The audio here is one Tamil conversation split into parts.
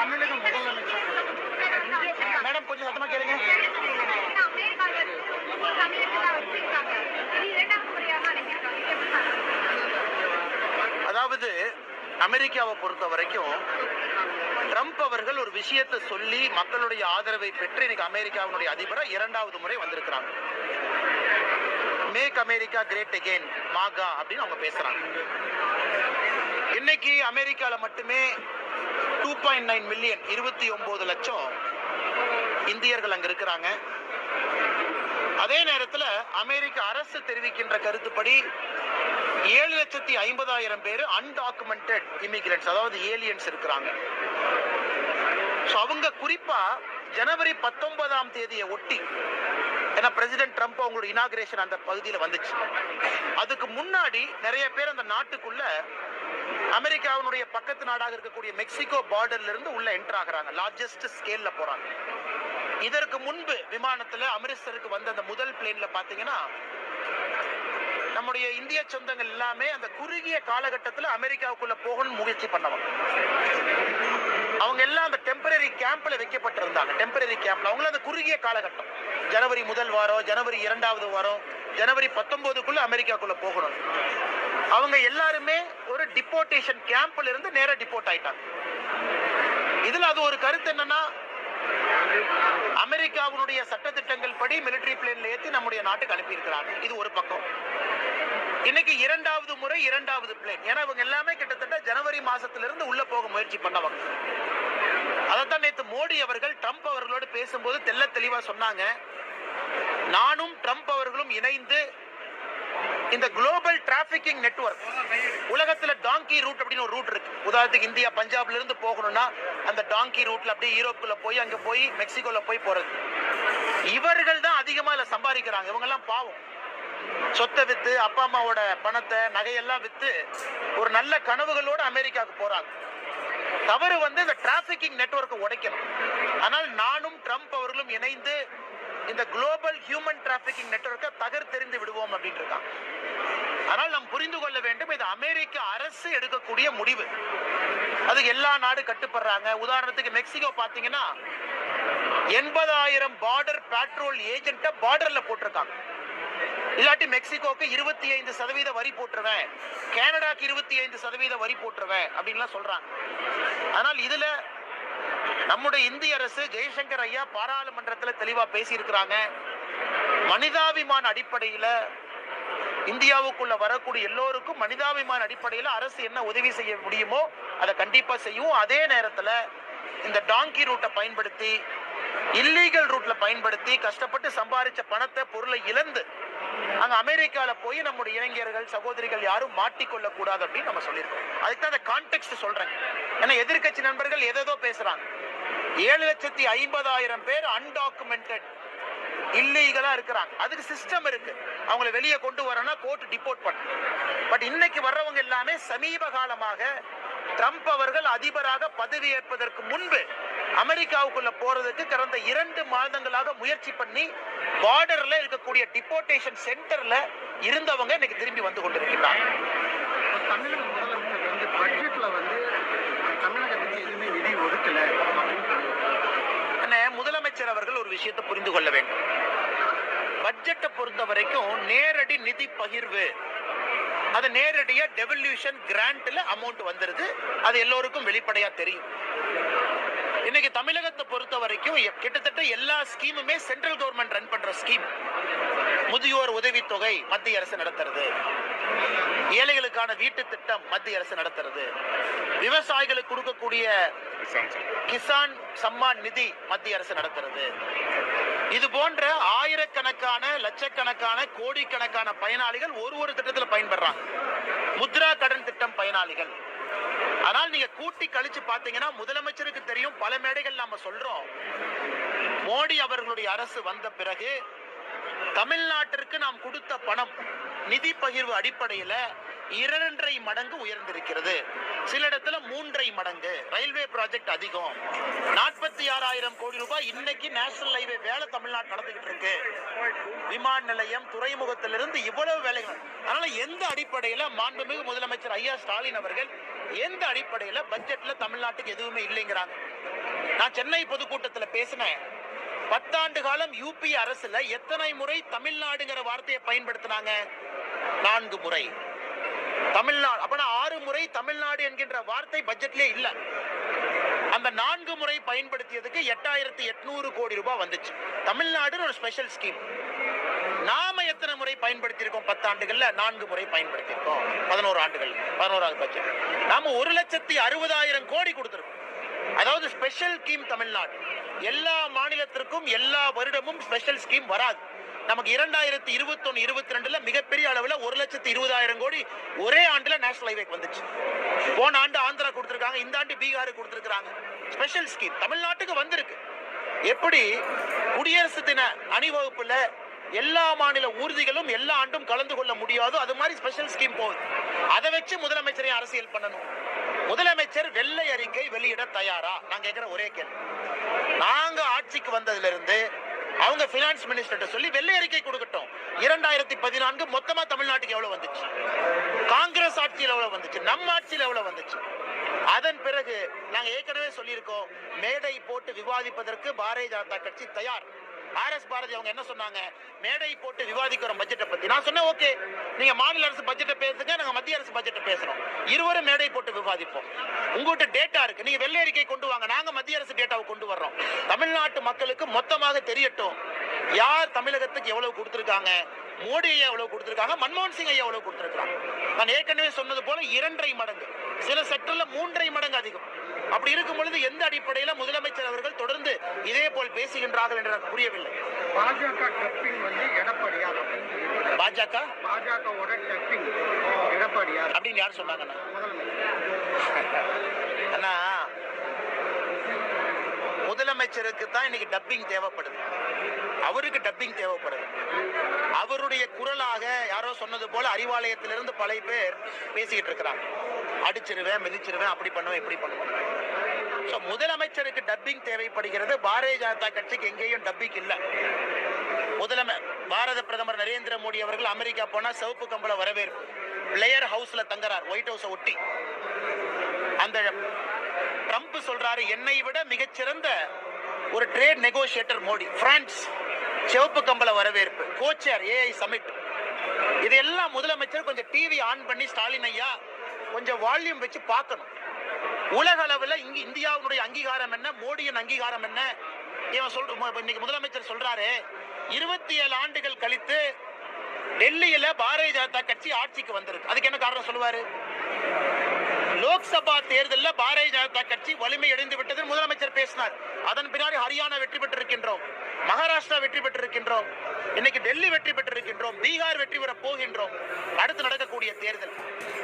தமிழக முதலமைச்சர். மேடம் கொஞ்சம் சத்தமா கேளுங்க. அதாவது அமெரிக்காவை பொறுத்த வரைக்கும் ட்ரம்ப் அவர்கள் ஒரு விஷயத்தை சொல்லி மக்களுடைய ஆதரவை பெற்று இன்னைக்கு அமெரிக்காவினுடைய அதிபரா இரண்டாவது முறை வந்திருக்கிறாங்க. Make America great again MAGA அப்படின்னு அவங்க பேசுறாங்க. இன்னைக்கு அமெரிக்கால மட்டுமே டூ பாயிண்ட் நைன் மில்லியன் இருபத்தி ஒன்பது லட்சம் இந்தியர்கள் அங்க இருக்கிறாங்க. அதே நேரத்துல அமெரிக்க அரசு தெரிவிக்கின்ற கருத்துப்படி ஏழு லட்சத்தி ஐம்பதாயிரம் பேர் அன்டாக்குமெண்டட் இமிகிரண்ட்ஸ் அதாவது ஏலியன்ஸ் இருக்கிறாங்க. அவங்க குறிப்பா ஜனவரி பத்தொன்பதாம் தேதியை ஒட்டி ஏன்னா பிரசிடென்ட் ட்ரம்ப் அவங்களோட இனாகிரேஷன் அந்த பகுதியில் வந்துச்சு. அதுக்கு முன்னாடி நிறைய பேர் அந்த நாட்டுக்குள்ள அமெரிக்காவினுடைய பக்கத்து நாடாக இருக்கக்கூடிய மெக்சிகோ பார்டர்ல இருந்து உள்ள என்டர் ஆகிறாங்க. லார்ஜஸ்ட் ஸ்கேல்ல போறாங்க. இதற்கு முன்பு விமானத்துல அமிர்தசருக்கு வந்த அந்த முதல் பிளேன்ல பாத்தீங்கன்னா நம்முடைய இந்திய சொந்தங்கள் எல்லாமே அந்த குறுகிய காலகட்டத்தில் அமெரிக்காவுக்குள்ள போகணும்னு முயற்சி பண்ணவங்க. அவங்க எல்லாம் அந்த டெம்பரரி கேம்ப்ல வைக்கப்பட்டிருந்தாங்க. டெம்பரரி கேம்ப்ல அவங்களும் அந்த குறுகிய காலகட்டம். ஜனவரி முதல் வாரம் ஜனவரி இரண்டாவது வாரம் ஜனவரி பத்தொன்பதுக்குள்ள அமெரிக்காக்குள்ள போகணும். அவங்க எல்லாருமே ஒரு டிப்போர்டேஷன் கேம்ப்ல இருந்து நேர டிப்போர்ட் ஆயிட்டாங்க. இதுல அது ஒரு கருத்து என்னன்னா அமெரிக்காவினுடைய சட்டத்திட்டங்கள் படி மிலிட்டரி பிளேன்ல ஏத்தி நம்முடைய நாட்டுக்கு அனுப்பி இருக்கிறாங்க இது ஒரு பக்கம். இன்னைக்கு இரண்டாவது முறை இரண்டாவது பிளேன் ஏன்னா இவங்க எல்லாமே கிட்டத்தட்ட ஜனவரி மாசத்துல இருந்து உள்ள போக முயற்சி பண்ணவங்க. அதைத்தான் நேத்து மோடி அவர்கள் ட்ரம்ப் அவர்களோடு பேசும்போது தெல்ல தெளிவா சொன்னாங்க. நானும் ட்ரம்ப் அவர்களும் இணைந்து இந்த குளோபல் டிராபிகிங் நெட்வொர்க் உலகத்துல டாங்கி ரூட் அப்படின்னு ஒரு ரூட் இருக்கு. உதாரணத்துக்கு இந்தியா பஞ்சாப்ல இருந்து போகணும்னா அந்த டாங்கி ரூட்ல அப்படியே யூரோப்புக்குள்ள போய் அங்க போய் மெக்சிகோல போய் போறது. இவர்கள் தான் அதிகமா இதுல சம்பாதிக்கிறாங்க. இவங்க எல்லாம் பாவம். சொத்தை வித்து அப்பா அம்மாவோட பணத்தை நகையெல்லாம் வித்து ஒரு நல்ல கனவுகளோட அமெரிக்காவுக்கு போறாங்க. தவறு வந்து இந்த டிராபிகிங் நெட்வொர்க்கை உடைக்கணும். ஆனால் நானும் ட்ரம்ப் அவர்களும் இணைந்து இந்த குளோபல் ஹியூமன் டிராபிகிங் நெட்வொர்க்கை தகர்த்தெறிந்து விடுவோம் அப்படின்னு இருக்கான் ஆனால் நாம் புரிந்து கொள்ள வேண்டும் இது அமெரிக்க அரசு எடுக்கக்கூடிய முடிவு. அது எல்லா நாடு கட்டுப்படுறாங்க. உதாரணத்துக்கு மெக்சிகோ பாத்தீங்கன்னா எண்பதாயிரம் பார்டர் பேட்ரோல் ஏஜென்ட்டை பார்டர்ல போட்டிருக்காங்க. இல்லாட்டி மெக்சிகோக்கு இருபத்தி ஐந்து சதவீத வரி போட்டுருவேன். கனடாக்கு இருபத்தி ஐந்து சதவீத வரி போட்டுருவேன் அப்படின்லாம் சொல்றாங்க. ஆனால் இதுல நம்முடைய இந்திய அரசு ஜெய்சங்கர் ஐயா பாராளுமன்றத்தில் தெளிவா பேசியிருக்கிறாங்க. மனிதாபிமான அடிப்படையில இந்தியாவுக்குள்ள வரக்கூடிய எல்லோருக்கும் மனிதாபிமான அடிப்படையில் அரசு என்ன உதவி செய்ய முடியுமோ அதை கண்டிப்பா செய்யும். அதே நேரத்துல இந்த டாங்கி ரூட்டை பயன்படுத்தி இல்லீகல் ரூட்ல பயன்படுத்தி கஷ்டப்பட்டு சம்பாதிச்ச பணத்தை பொருளை இழந்து அங்க அமெரிக்கால போய் நம்முடைய இளைஞர்கள் சகோதரிகள் யாரும் மாட்டிக்கொள்ள கூடாது அப்படின்னு நம்ம சொல்லியிருக்கோம். அதுக்கு தான் அந்த கான்டெக்ட் சொல்றேன். ஏன்னா எதிர்க்கட்சி நண்பர்கள் எதேதோ பேசுறாங்க. ஏழு லட்சத்தி ஐம்பதாயிரம் பேர் அன்டாக்குமெண்டட் இல்லீகலா இருக்கிறாங்க. அதுக்கு சிஸ்டம் இருக்கு. அவங்கள வெளியே கொண்டு வரனா கோர்ட் டிபோர்ட் பண்ண. பட் இன்னைக்கு வர்றவங்க எல்லாமே சமீப காலமாக ட்ரம்ப் அவர்கள் அதிபராக பதவியேற்பதற்கு முன்பு அமெரிக்காவுக்குள்ள போறதுக்கு கடந்த இரண்டு மாதங்களாக முயற்சி பண்ணி பார்டர்ல இருக்கக்கூடிய டிபோர்டேஷன் சென்டர்ல இருந்தவங்க இன்னைக்கு திரும்பி வந்து கொண்டிருக்கிறாங்க. முதலமைச்சர் அவர்கள் ஒரு விஷயத்தை புரிந்து கொள்ள வேண்டும். பட்ஜெட்டை பொறுத்த வரைக்கும் நேரடி நிதி பகிர்வு. அது நேரடியா டெவல்யூஷன் கிராண்ட்ல அமௌண்ட் வந்துருது. அது எல்லோருக்கும் வெளிப்படையா தெரியும். இன்னைக்கு தமிழகத்தை பொறுத்த வரைக்கும் கிட்டத்தட்ட எல்லா ஸ்கீமுமே சென்ட்ரல் கவர்மெண்ட் ரன் பண்ற ஸ்கீம் முதியோர் உதவித்தொகை மத்திய அரசு நடத்துறது. ஏழைகளுக்கான வீட்டு திட்டம் மத்திய அரசு நடத்துறது. விவசாயிகளுக்கு கொடுக்கக்கூடிய கிசான் சம்மான் நிதி மத்திய அரசு நடத்துறது. இது போன்ற ஆயிரக்கணக்கான லட்சக்கணக்கான கோடிக்கணக்கான பயனாளிகள் ஒரு ஒரு திட்டத்தில் பயன்படுறாங்க. முத்ரா கடன் திட்டம் பயனாளிகள். ஆனால் நீங்க கூட்டி கழிச்சு பாத்தீங்கன்னா முதலமைச்சருக்கு தெரியும் பல மேடைகள் நாம சொல்றோம். மோடி அவர்களுடைய அரசு வந்த பிறகு தமிழ்நாட்டிற்கு நாம் கொடுத்த பணம் நிதி பகிர்வு அடிப்படையில இரண்டரை மடங்கு உயர்ந்திருக்கிறது. சில இடத்துல மூன்றரை மடங்கு. ரயில்வே ப்ராஜெக்ட் அதிகம். நாற்பத்தி ஆறாயிரம் கோடி ரூபாய் இன்னைக்கு நேஷனல் ஹைவே வேலை தமிழ்நாடு நடந்துகிட்டு இருக்கு. விமான நிலையம் துறைமுகத்திலிருந்து இவ்வளவு வேலைகள். அதனால எந்த அடிப்படையில மாண்புமிகு முதலமைச்சர் ஐயா ஸ்டாலின் அவர்கள் எந்த அடிப்படையில பட்ஜெட்ல தமிழ்நாட்டுக்கு எதுவுமே இல்லைங்கிறாங்க. நான் சென்னை பொதுக்கூட்டத்தில் பேசினேன். பத்தாண்டு காலம் யூபி அரசுல எத்தனை முறை தமிழ்நாடுங்கிற வார்த்தையை பயன்படுத்தினாங்க? நான்கு முறை. தமிழ்நாடு. அப்படின்னா ஆறு முறை தமிழ்நாடு என்கின்ற வார்த்தை பட்ஜெட்லயே இல்லை. அந்த நான்கு முறை பயன்படுத்தியதுக்கு எட்டாயிரத்தி எட்நூறு கோடி ரூபாய் வந்துச்சு. தமிழ்நாடு ஒரு ஸ்பெஷல் ஸ்கீம் நாம எத்தனை முறை பயன்படுத்தியிருக்கோம்? பத்தாண்டுகள்ல நான்கு முறை பயன்படுத்தியிருக்கோம். பதினோரு ஆண்டுகள் பதினோராவது பட்ஜெட். நாம ஒரு லட்சத்தி அறுபதாயிரம் கோடி கொடுத்துருக்கோம். அதாவது ஸ்பெஷல் ஸ்கீம் தமிழ்நாடு. எல்லா மாநிலத்திற்கும் எல்லா வருடமும் ஸ்பெஷல் ஸ்கீம் வராது. நமக்கு இரண்டாயிரத்தி இருபத்தொன்னு இருபத்தி ரெண்டுல மிகப்பெரிய அளவுல ஒரு லட்சத்தி இருபதாயிரம் கோடி ஒரே ஆண்டுல நேஷனல் ஹைவேக்கு வந்துச்சு. போன ஆண்டு ஆந்திரா கொடுத்திருக்காங்க இந்த ஆண்டு பீகார் கொடுத்திருக்காங்க ஸ்பெஷல் ஸ்கீம் தமிழ்நாட்டுக்கு வந்திருக்கு. எப்படி? குடியரசு தின அணிவகுப்புல எல்லா மாநில ஊர்திகளும் எல்லா ஆண்டும் கலந்து கொள்ள முடியாதோ அது மாதிரி ஸ்பெஷல் ஸ்கீம் போகுது. அதை வச்சு முதலமைச்சரையும் அரசியல் பண்ணணும். முதலமைச்சர் வெள்ளை அறிக்கை வெளியிட தயாரா? நான் கேட்கிற ஒரே கேள்வி. நாங்க ஆட்சிக்கு வந்ததுல இருந்து அவங்க பினான்ஸ் மினிஸ்டர் சொல்லி வெள்ளை அறிக்கை கொடுக்கட்டும். இரண்டாயிரத்தி பதினான்கு மொத்தமா தமிழ்நாட்டுக்கு எவ்வளவு வந்துச்சு? காங்கிரஸ் ஆட்சியில் எவ்வளவு வந்துச்சு? நம்ம ஆட்சியில் எவ்வளவு வந்துச்சு? அதன் பிறகு நாங்க ஏற்கனவே சொல்லியிருக்கோம் மேடை போட்டு விவாதிப்பதற்கு பாரதிய ஜனதா கட்சி தயார். ஆர் எஸ் பாரதி அவங்க என்ன சொன்னாங்க? மேடை போட்டு விவாதிக்கிறோம் பட்ஜெட்டை பத்தி. நான் சொன்னேன் ஓகே நீங்க மாநில அரசு பட்ஜெட்டை பேசுங்க நாங்க மத்திய அரசு பட்ஜெட்டை பேசுறோம். இருவரும் மேடை போட்டு விவாதிப்போம். உங்ககிட்ட டேட்டா இருக்கு. நீங்க வெள்ளை அறிக்கை கொண்டு வாங்க. நாங்க மத்திய அரசு டேட்டாவை கொண்டு வர்றோம். தமிழ்நாட்டு மக்களுக்கு மொத்தமாக தெரியட்டும். யார் தமிழகத்துக்கு எவ்வளவு கொடுத்துருக்காங்க? மோடி ஐயா எவ்வளவு கொடுத்துருக்காங்க? மன்மோகன் சிங் ஐயா எவ்வளவு கொடுத்துருக்காங்க நான் ஏற்கனவே சொன்னது போல இரண்டரை மடங்கு. சில செக்டர்ல மூன்றரை மடங்கு அதிகம். அப்படி இருக்கும் பொழுது எந்த அடிப்படையில முதலமைச்சர் அவர்கள் தொடர்ந்து இதே போல் பேசுகின்றார்கள் என்று எனக்கு புரியவில்லை. பாஜக டப்பிங் வந்து எடப்பாடியார். பாஜக? பாஜகவோட டப்பிங் எடப்பாடியார். அப்படின்னு யார் சொன்னாங்கண்ணா அண்ணா முதலமைச்சருக்கு தான் இன்னைக்கு டப்பிங் தேவைப்படுது. அவருக்கு டப்பிங் தேவைப்படுது. அவருடைய குரலாக யாரோ சொன்னது போல அறிவாலயத்திலிருந்து பல பேர் பேசிக்கிட்டு இருக்கிறாங்க. அடிச்சிருவேன் மிதிச்சிருவேன் அப்படி பண்ணுவேன் இப்படி பண்ணுவேன். ஸோ முதலமைச்சருக்கு டப்பிங் தேவைப்படுகிறது. பாரதிய ஜனதா கட்சிக்கு எங்கேயும் டப்பிங் இல்ல. முதலமை பாரத பிரதமர் நரேந்திர மோடி அவர்கள் அமெரிக்கா போனா சிவப்பு கம்பள வரவேற்பு. பிளேயர் ஹவுஸ்ல தங்குறார் ஒயிட் ஹவுஸை ஒட்டி. அந்த ட்ரம்ப் சொல்றாரு என்னை விட மிகச்சிறந்த ஒரு ட்ரேட் நெகோசியேட்டர் மோடி பிரான்ஸ் சிவப்பு கம்பள வரவேற்பு கோச்சர் ஏஐ சமிட் இதெல்லாம் முதலமைச்சர் கொஞ்சம் டிவி ஆன் பண்ணி ஸ்டாலின் ஐயா கொஞ்சம் வால்யூம் வச்சு பார்க்கணும். உலக அளவில் இங்கு இந்தியாவுடைய அங்கீகாரம் என்ன மோடியின் அங்கீகாரம் என்ன? இவன் சொல் இன்னைக்கு முதலமைச்சர் சொல்றாரு இருபத்தி ஏழு ஆண்டுகள் கழித்து டெல்லியில பாரதிய ஜனதா கட்சி ஆட்சிக்கு வந்திருக்கு. அதுக்கு என்ன காரணம் சொல்லுவாரு? லோக்சபா தேர்தலில் பாரதிய ஜனதா கட்சி வலிமை அடைந்து விட்டது முதலமைச்சர் பேசினார். அதன் பின்னாடி ஹரியானா வெற்றி பெற்றிருக்கின்றோம். மகாராஷ்டிரா வெற்றி பெற்றிருக்கின்றோம். இன்னைக்கு டெல்லி வெற்றி பெற்றிருக்கின்றோம். பீகார் வெற்றி பெற போகின்றோம். அடுத்து நடக்கக்கூடிய தேர்தல்.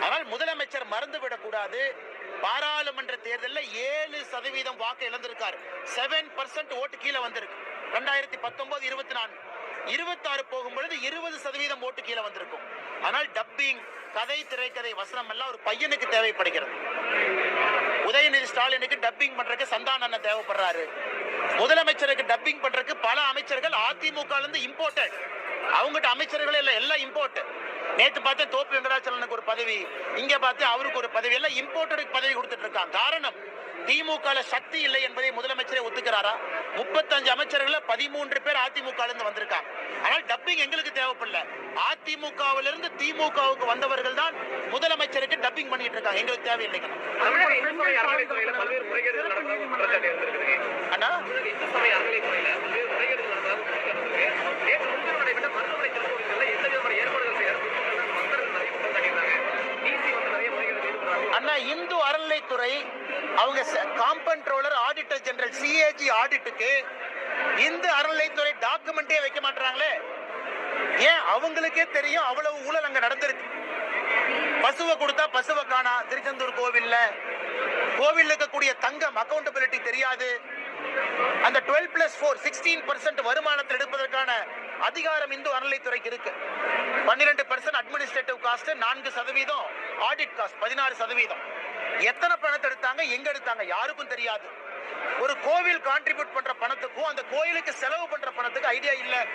ஆனால் முதலமைச்சர் மறந்துவிடக் கூடாது பாராளுமன்ற தேர்தலில் ஏழு சதவீதம் வாக்கு இழந்திருக்கார். செவன் பர்சன்ட் ஓட்டு கீழே வந்திருக்கு. ரெண்டாயிரத்தி பத்தொன்பது இருபத்தி நான்கு. இருபத்தாறு போகும் பொழுது இருபது சதவீதம் ஓட்டு கீழே வந்திருக்கும். ஆனால் டப்பிங் கதை திரைக்கதை வசனம் எல்லாம் ஒரு பையனுக்கு தேவைப்படுகிறது. உதயநிதி ஸ்டாலினுக்கு டப்பிங் பண்றதுக்கு சந்தான அண்ணன் தேவைப்படுறாரு. முதலமைச்சருக்கு டப்பிங் பண்றதுக்கு பல அமைச்சர்கள் அதிமுக இருந்து இம்போர்ட்டட் அவங்ககிட்ட அமைச்சர்களே இல்லை எல்லாம் இம்போர்ட் நேத்து பார்த்தேன் தோப்பு வெங்கடாச்சலனுக்கு ஒரு பதவி இங்க பார்த்து அவருக்கு ஒரு பதவி எல்லாம் இம்போர்ட்டருக்கு பதவி கொடுத்துட்டு இருக்காங்க. காரணம் திமுக சக்தி இல்லை என்பதை முதலமைச்சரே ஒத்துக்கிறாரா? முப்பத்தஞ்சு அமைச்சர்கள பதிமூன்று பேர் அதிமுக இருந்து வந்திருக்காங்க. ஆனால் டப்பிங் எங்களுக்கு தேவைப்படல. அதிமுகவிலிருந்து திமுகவுக்கு வந்தவர்கள் தான் முதலமைச்சருக்கு டப்பிங் பண்ணிட்டு இருக்காங்க. எங்களுக்கு தேவையில்லைங்க. அண்ணா? இந்து அறநிலைத்துறை அவங்க காம்பன்ட்ரோலர் ஆடிட்டர் ஜெனரல் சிஏஜி ஆடிட்டுக்கு இந்து அறநிலைத்துறை டாக்குமெண்டே வைக்க மாட்டாங்களே ஏன் அவங்களுக்கே தெரியும் அவ்வளவு ஊழல் அங்க நடந்திருக்கு? பசுவை கொடுத்தா பசுவை காணா. திருச்செந்தூர் கோவில்ல கோவில் இருக்கக்கூடிய தங்கம் அக்கௌண்டபிலிட்டி தெரியாது. அந்த twelve plus four sixteen percent வருமானத்தில் எடுப்பதற்கான அதிகாரம் இந்து அறநிலைத்துறைக்கு இருக்கு. பன்னிரெண்டு பர்சன்ட் அட்மினிஸ்ட்ரேட்டிவ் காஸ்ட் நான்கு சதவீதம் ஆடிட் காஸ்ட் பதினாறு சதவீதம். எத்தனை பணத்தை எடுத்தாங்க எங்க எடுத்தாங்க யாருக்கும் தெரியாது. ஒரு கோவில் கான்ட்ரிபியூட் பண்ற பணத்துக்கும் அந்த கோயிலுக்கு செலவு பண்ற பணத்துக்கு ஐடியா இல்ல.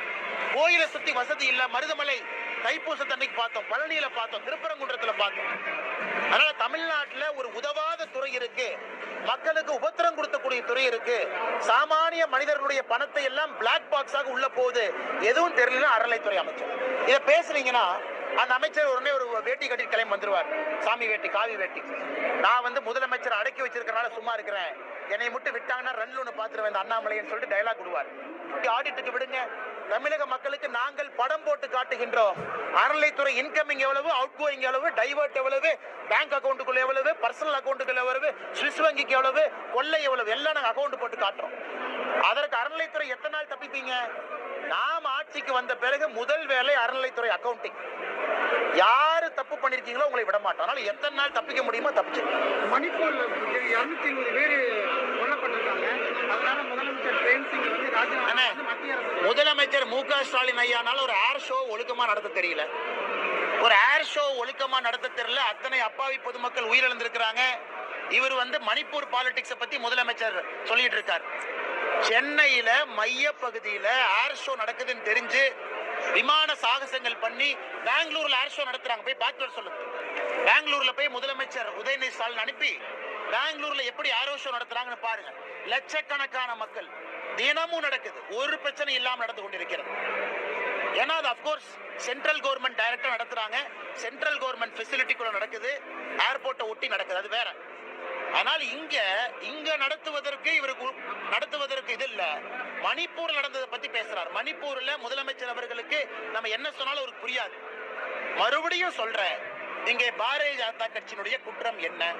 கோயிலை சுத்தி வசதி இல்ல. மருதமலை தைப்பூசத்தன்னைக்கு பார்த்தோம் பழனியில பார்த்தோம் திருப்பரங்குன்றத்துல பார்த்தோம். அதனால தமிழ்நாட்டுல ஒரு உதவாத துறை இருக்கு. மக்களுக்கு உபத்திரம் கொடுத்தக்கூடிய துறை இருக்கு. சாமானிய மனிதர்களுடைய பணத்தை எல்லாம் பிளாக் பாக்ஸாக உள்ள போகுது. எதுவும் தெரியல அறநிலைத்துறை அமைச்சர். இதை பேசுனீங்கன்னா அந்த அமைச்சர் உடனே ஒரு வேட்டி கட்டி கிளம்பி வந்துருவார். சாமி வேட்டி காவி வேட்டி. நான் வந்து முதலமைச்சர் அடக்கி வச்சிருக்கிறனால சும்மா இருக்கிறேன். என்னை மட்டும் விட்டாங்கன்னா ரன்ல ஒன்று பார்த்துருவேன் இந்த அண்ணாமலைன்னு சொல்லிட்டு டைலாக் விடுவார். ஆடிட்டுக்கு விடுங்க. தமிழக மக்களுக்கு நாங்கள் படம் போட்டு காட்டுகின்றோம். அறநிலைத்துறை இன்கமிங் எவ்வளவு அவுட் கோயிங் எவ்வளவு டைவர்ட் எவ்வளவு பேங்க் அக்கௌண்ட்டுக்குள்ள எவ்வளவு பர்சனல் அக்கௌண்ட்டுக்குள்ள எவ்வளவு சுவிஸ் வங்கிக்கு எவ்வளவு கொள்ளை எவ்வளவு எல்லாம் நாங்கள் அக்கௌண்ட் போட்டு காட்டுறோம். அதற்கு அறநிலைத்துறை எத்தனை நாள் தப்பிப்பீங்க? நாம் ஆட்சிக்கு வந்த பிறகு முதல் வேலை அறநிலைத்துறை அக்கவுண்டிங் யாரு தப்பு பண்ணிருக்கீங்களோ உங்களை விட மாட்டோம். அதனால எத்தனை நாள் தப்பிக்க முடியுமோ தப்பிச்சு. மணிப்பூர்ல இருநூத்தி ஐம்பது பேர் கொல்லப்பட்டிருக்காங்க. அதனால முதலமைச்சர் பிரேம் சிங் வந்து ராஜினாமா முதலமைச்சர் மு க ஸ்டாலின் ஐயானால ஒரு ஏர் ஷோ ஒழுக்கமா நடத்த தெரியல. ஒரு ஏர் ஷோ ஒழுக்கமா நடத்த தெரியல. அத்தனை அப்பாவி பொதுமக்கள் உயிரிழந்திருக்கிறாங்க. இவர் வந்து மணிப்பூர் பாலிடிக்ஸ பத்தி முதலமைச்சர் சொல்லிட்டு இருக்கார். சென்னையில மைய பகுதியில ஏர் ஷோ நடக்குதுன்னு தெரிஞ்சு விமான சாகசங்கள் பண்ணி பெங்களூர்ல ஏர் ஷோ நடத்துறாங்க. போய் பார்த்து வர சொல்லுங்க பெங்களூர்ல போய் முதலமைச்சர் உதயநிதி ஸ்டாலின் அனுப்பி பெங்களூர்ல எப்படி ஏரோ ஷோ நடத்துறாங்கன்னு பாருங்க. லட்சக்கணக்கான மக்கள் தினமும் நடக்குது. ஒரு பிரச்சனை இல்லாம நடந்து கொண்டிருக்கிறது. ஏன்னா அது அப்கோர்ஸ் சென்ட்ரல் கவர்மெண்ட் டைரக்டா நடத்துறாங்க. சென்ட்ரல் கவர்மெண்ட் ஃபெசிலிட்டிக்குள்ள நடக்குது. ஏர்போர்ட்டை ஒட்டி நடக்குது. அது வேற. ஆனால் இங்க இங்க நடத்துவதற்கு இவருக்கு நடத்துவதற்கு இது இல்ல. மணிப்பூர் நடந்ததை பத்தி பேசுறார். மணிப்பூர்ல முதலமைச்சர் அவர்களுக்கு நம்ம என்ன சொன்னாலும் அவருக்கு புரியாது. மறுபடியும் சொல்றேன். இங்கே பாரதிய ஜனதா கட்சியினுடைய குற்றம் என்ன?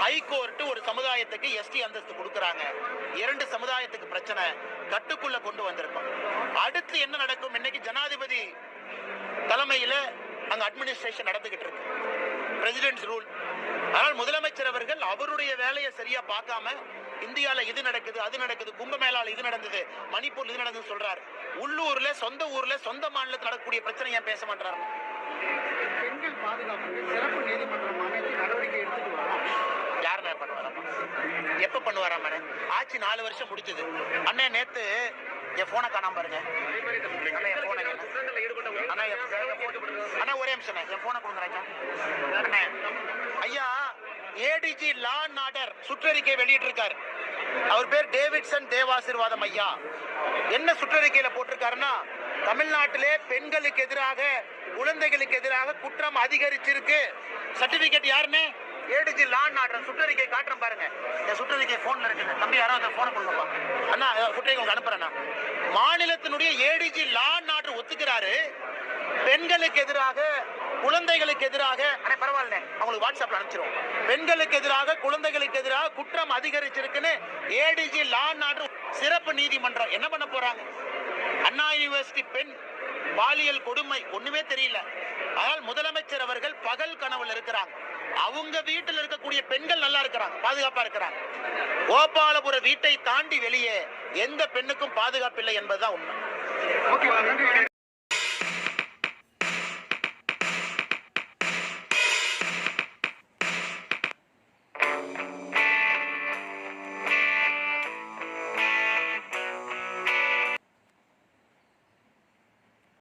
ஹைகோர்ட் ஒரு சமுதாயத்துக்கு எஸ்டி அந்தஸ்து கொடுக்கறாங்க. இரண்டு சமுதாயத்துக்கு பிரச்சனை கட்டுக்குள்ள கொண்டு வந்திருக்கோம். அடுத்து என்ன நடக்கும்? இன்னைக்கு ஜனாதிபதி தலைமையில அங்க அட்மினிஸ்ட்ரேஷன் நடந்துகிட்டு இருக்கு. பிரசிடென்ட் ரூல் ஆனால் முதலமைச்சர் அவர்கள் அவருடைய வேலையை சரியா பார்க்காம இந்தியால இது நடக்குது அது நடக்குது கும்பமேளால இது நடந்தது மணிப்பூர் இது நடந்தது சொல்றாரு. உள்ளூர்ல சொந்த ஊர்ல சொந்த மாநிலத்தில் நடக்கக்கூடிய பிரச்சனை ஏன் பேச மாட்டாரு பெண்கள் பாதுகாப்புக்கு சிறப்பு நீதிமன்றம் அமைத்து நடவடிக்கை எடுத்துட்டு யாருண்ணே பண்ணுவாராமா எப்ப பண்ணுவாராம ஆட்சி நாலு வருஷம் முடிச்சது. அண்ணே நேத்து என் ஃபோனை காணாம பாருங்க. அண்ணா, என் phone அண்ணா அண்ணா ஒரே நிமிஷம் என் ஃபோனை கொடுங்க அண்ணா ஐயா ஏடிஜி லா அண்ட் ஆர்டர் சுற்றறிக்கை வெளியிட்டிருக்காரு. அவர் பேர் டேவிட்சன் தேவாசிர்வாதம் ஐயா. என்ன சுற்றறிக்கையில போட்டிருக்காருன்னா தமிழ்நாட்டிலே பெண்களுக்கு எதிராக குழந்தைகளுக்கு எதிராக குற்றம் அதிகரிச்சிருக்கு. சர்டிபிகேட் யாருன்னு? ஏடிஜி லான் ஆடுற சுற்றறிக்கை காட்டுறேன் பாருங்க. இந்த சுற்றறிக்கை போன்ல இருக்குது. தம்பி யாரோ அந்த போனை கொடுங்கப்பா அண்ணா சுற்றறிக்கை உங்களுக்கு அனுப்புறேண்ணா மாநிலத்தினுடைய ஏடிஜி லான் அண்ட் ஆர்டர் ஒத்துக்கிறாரு. பெண்களுக்கு எதிராக குழந்தைகளுக்கு எதிராக அண்ணே பரவாயில்ல அவங்களுக்கு வாட்ஸ்அப்ல அனுப்பிச்சிருவோம். பெண்களுக்கு எதிராக குழந்தைகளுக்கு எதிராக குற்றம் அதிகரிச்சிருக்குன்னு ஏடிஜி லான் ஆர்டர் சிறப்பு நீதிமன்றம் என்ன பண்ண போறாங்க? அண்ணா யூனிவர்சிட்டி பெண் பாலியல் கொடுமை ஒண்ணுமே தெரியல. ஆனால் முதலமைச்சர் அவர்கள் பகல் கனவுல இருக்கிறாங்க. அவங்க வீட்டில் இருக்கக்கூடிய பெண்கள் நல்லா இருக்கிறாங்க பாதுகாப்பா இருக்கிறாங்க. கோபாலபுர வீட்டை தாண்டி வெளியே எந்த பெண்ணுக்கும் பாதுகாப்பு இல்லை என்பதுதான் உண்மை.